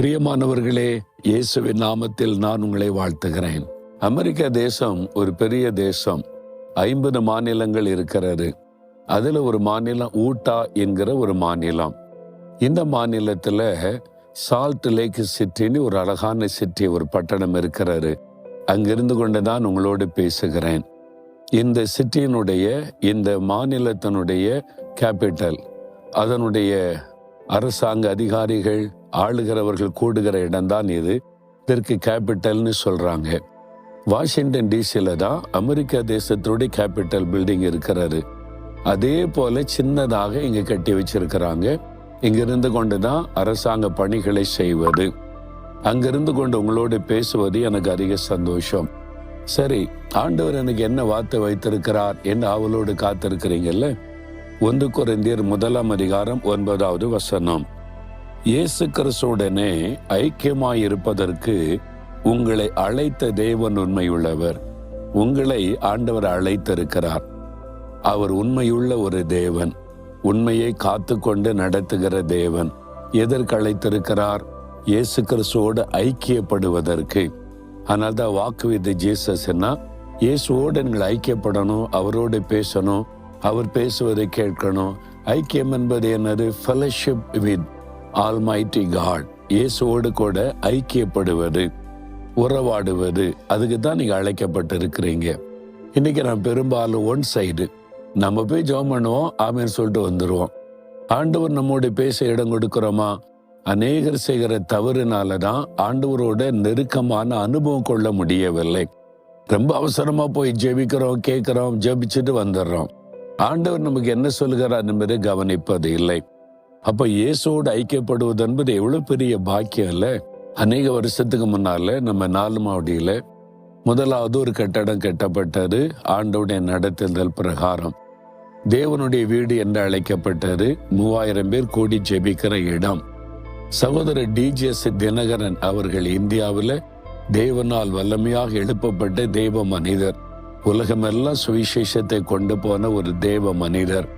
பிரியமானவர்களே இயேசுவின் நாமத்தில் நான் உங்களை வாழ்த்துகிறேன். அமெரிக்க தேசம் ஒரு பெரிய தேசம். ஐம்பது மாநிலங்கள் இருக்கிறது. அதில் ஒரு மாநிலம் ஊட்டா என்கிற ஒரு மாநிலம். இந்த மாநிலத்தில் சால்ட் லேக் சிட்டின்னு ஒரு அழகான சிட்டி ஒரு பட்டணம் இருக்கிறாரு அங்கிருந்து கொண்டு தான் உங்களோடு பேசுகிறேன். இந்த சிட்டியினுடைய இந்த மாநிலத்தினுடைய கேபிட்டல் அதனுடைய அரசாங்க அதிகாரிகள் ஆளுகிறவர்கள் கூடுகிற இடம்தான் இது. தெற்கு கேபிட்டல்னு சொல்றாங்க. வாஷிங்டன் டிசியில தான் அமெரிக்க தேசத்துடைய கேபிட்டல் பில்டிங் இருக்கிறாரு அதே போல சின்னதாக இங்க கட்டி வச்சிருக்கிறாங்க. இங்கிருந்து கொண்டு தான் அரசாங்க பணிகளை செய்வது. அங்கிருந்து கொண்டு உங்களோடு பேசுவது எனக்கு அதிக சந்தோஷம். சரி ஆண்டவர் எனக்கு என்ன வார்த்தை வைத்திருக்கிறார்? என்று அவளோடு காத்திருக்கிறீங்கல்ல? ஒன்று குறைந்தீர் முதலாம் அதிகாரம் ஒன்பதாவது வசனம். இயேசு கிறிஸ்துடனே ஐக்கியமாயிருப்பதற்கு உங்களை அழைத்த தேவன் உண்மையுள்ளவர். உங்களை ஆண்டவர் அழைத்திருக்கிறார். அவர் உண்மையுள்ள ஒரு தேவன். உண்மையை காத்துக்கொண்டு நடத்துகிற தேவன். எதற்கு அழைத்திருக்கிறார்? இயேசு கிறிஸ்துவோடு ஐக்கியப்படுவதற்கு. ஆனால் தான் வாக்கு வித் ஜீசஸ்னா இயேசுவோடு எங்களை ஐக்கியப்படணும் அவரோடு பேசணும் அவர் பேசுவதை கேட்கணும். ஐக்கியம் என்பது என்னது? ஃபெலோஷிப் வித் ஆல்மைட்டி காட் இயேசுவோடு கூட ஐக்கியப்படுவது உறவாடுவது அதுக்கு தான் நீங்க அழைக்கப்பட்டிருக்கிறீங்க. இன்னைக்கு நான் பெரும்பாலும் ஒன் சைடு நம்ம போய் ஜெபம் பண்ணுவோம் ஆமேன்னு சொல்லிட்டு வந்துடுவோம் ஆண்டவர் நம்மோடு பேச இடம் கொடுக்குறோமா? அநேகர் செய்கிற தவறுனால தான் ஆண்டவரோட நெருக்கமான அனுபவம் கொள்ள முடியவில்லை. ரொம்ப அவசரமாக போய் ஜெபிக்கிறோம் கேட்குறோம் ஜெபிச்சுட்டு வந்துடுறோம். ஆண்டவர் நமக்கு என்ன சொல்கிறார் என்பதை கவனிப்பது இல்லை. அப்ப இயேசுவோடு ஐக்கியப்படுவது என்பது எவ்வளவு பெரிய பாக்கியம் இல்ல. அநேக வருஷத்துக்கு முன்னால நம்ம நாலு மாவடியில முதலாவது ஒரு கட்டடம் கட்டப்பட்டது. ஆண்டவுடைய நடத்துதல் பிரகாரம். தேவனுடைய வீடு என்று அழைக்கப்பட்டது. மூவாயிரம் பேர் கூடி ஜெபிக்கிற இடம். சகோதரர் டிஜிஎஸ் தினகரன் அவர்கள் இந்தியாவில் தேவனால் வல்லமையாக எழுப்பப்பட்ட தெய்வ மனிதர். உலகமெல்லாம் சுவிசேஷத்தை கொண்டு போன ஒரு தேவ மனிதர்.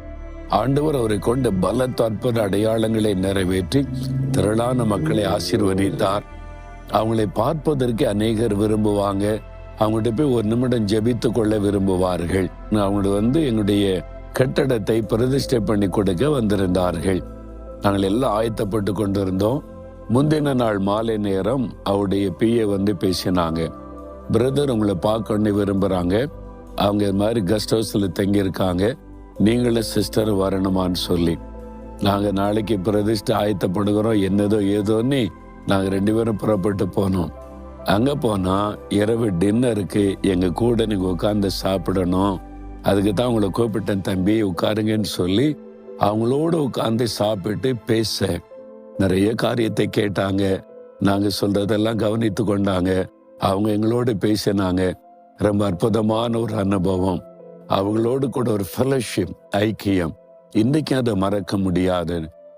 ஆண்டவர் அவரை கொண்டு பலத்த அற்புத அடையாளங்களை நிறைவேற்றி திரளான மக்களை ஆசீர்வதித்தார். அவங்களை பார்ப்பதற்கு அநேகர் விரும்புவாங்க. அவங்கள்ட்ட போய் ஒரு நிமிடம் ஜெபித்து கொள்ள விரும்புவார்கள். அவங்க வந்து எங்களுடைய கட்டடத்தை பிரதிஷ்டை பண்ணி கொடுக்க வந்திருந்தார்கள். நாங்கள் எல்லாம் ஆயத்தப்பட்டு கொண்டிருந்தோம். முந்தின நாள் மாலை நேரம் அவருடைய பிஏ வந்து பேசினாங்க. பிரதர் உங்களை பார்க்கணுன்னு விரும்புகிறாங்க அவங்க இது மாதிரி கெஸ்ட் ஹவுஸில் தங்கியிருக்காங்க. நீங்களும் சிஸ்டர் வரணுமான்னு சொல்லி. நாங்கள் நாளைக்கு பிரதிஷ்டை ஆயத்தப்படுகிறோம். என்னதோ ஏதோன்னு நாங்கள் ரெண்டு பேரும் புறப்பட்டு போனோம். அங்கே போனால் இரவு டின்னருக்கு எங்கள் கூட நீங்கள் உட்காந்து சாப்பிடணும். அதுக்கு தான் உங்களை கூப்பிட்டேன் தம்பி உட்காருங்கன்னு சொல்லி அவங்களோட உட்காந்து சாப்பிட்டு பேச. நிறைய காரியத்தை கேட்டாங்க. நாங்கள் சொல்றதெல்லாம் கவனித்து கொண்டாங்க. அவங்க எங்களோட பேசினாங்க ரொம்ப அற்புதமான ஒரு அனுபவம். அவங்களோடு கூட ஒரு ஃபெலோஷிப் ஐக்கியம். இன்னைக்கு அதை மறக்க முடியாது.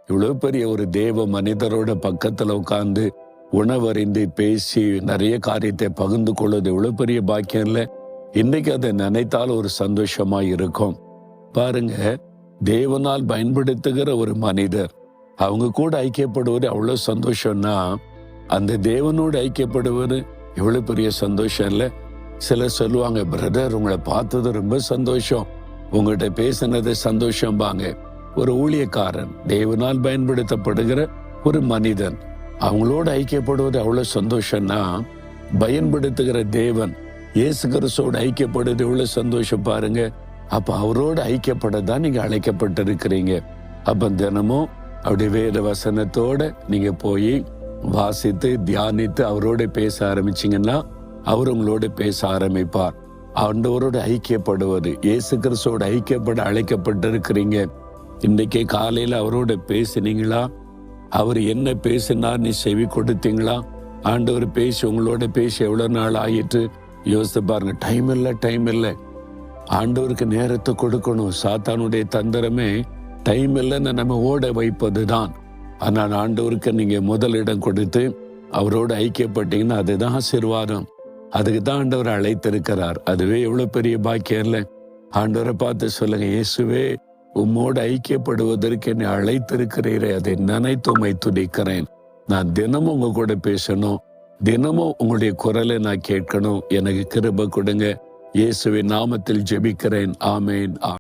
இவ்வளோ பெரிய ஒரு தேவ மனிதரோட பக்கத்துல உட்காந்து உணவறிந்து பேசி நிறைய காரியத்தை பகிர்ந்து கொள்வது இவ்வளோ பெரிய பாக்கியம் இல்லை. இன்னைக்கு அதை நினைத்தால் ஒரு சந்தோஷமா இருக்கும். பாருங்க தேவனால் பயன்படுத்துகிற ஒரு மனிதர் அவங்க கூட ஐக்கியப்படுவது அவ்வளவு சந்தோஷம்னா அந்த தேவனோடு ஐக்கியப்படுவது எவ்வளவு பெரிய சந்தோஷம் இல்லை. சிலர் சொல்லுவாங்க பிரதர் உங்களை பார்த்தது ரொம்ப சந்தோஷம். உங்கள்கிட்ட பேசினது சந்தோஷம்பாங்க ஒரு ஊழியக்காரன் தேவனால் பயன்படுத்தப்படுகிற ஒரு மனிதன் அவங்களோட ஐக்கியப்படுவது அவ்வளவு சந்தோஷம்னா பயன்படுத்துகிற தேவன் இயேசு கிறிஸ்தோடு ஐக்கியப்படுறது எவ்வளவு சந்தோஷம் பாருங்க. அப்ப அவரோடு ஐக்கியப்பட தான் நீங்க அழைக்கப்பட்டிருக்கிறீங்க. அப்ப தினமும் அப்படி வேத வசனத்தோட நீங்க போய் வாசித்து தியானித்து அவரோட பேச ஆரம்பிச்சிங்கன்னா அவர் உங்களோட பேச ஆரம்பிப்பார். ஆண்டவரோடு ஐக்கியப்படுவது இயேசு கிறிஸ்துவோட ஐக்கியப்பட அழைக்கப்பட்டிருக்கிறீங்க. இன்னைக்கு காலையில் அவரோட பேசினீங்களா? அவர் என்ன பேசினார் நீ செவி கொடுத்தீங்களா? ஆண்டவர் பேசி உங்களோட பேசி எவ்வளோ நாள் ஆயிட்டு யோசித்து பாருங்க டைம் இல்லை டைம் இல்லை. ஆண்டவருக்கு நேரத்தை கொடுக்கணும். சாத்தானுடைய தந்திரமே டைம் இல்லைன்னு நம்ம ஓட வைப்பது தான் ஆனால் ஆண்டவருக்கு நீங்க முதலிடம் கொடுத்து அவரோடு ஐக்கியப்பட்டீங்கன்னா அதுதான் ஆசீர்வாதம். அதுக்கு தான் ஆண்டவர் அழைத்திருக்கிறார். அதுவே எவ்வளோ பெரிய பாக்கியம் இல்லை. ஆண்டவரை பார்த்து சொல்லுங்க இயேசுவே உம்மோடு ஐக்கியப்படுவதற்கு என்னை அழைத்திருக்கிறீரே அதை நினைத்து உம்மை நான் தினமும் உங்க கூட பேசணும். தினமும் உங்களுடைய குரலை நான் கேட்கணும். எனக்கு கிருப கொடுங்க. இயேசுவின் நாமத்தில் ஜெபிக்கிறேன். ஆமேன். ஆ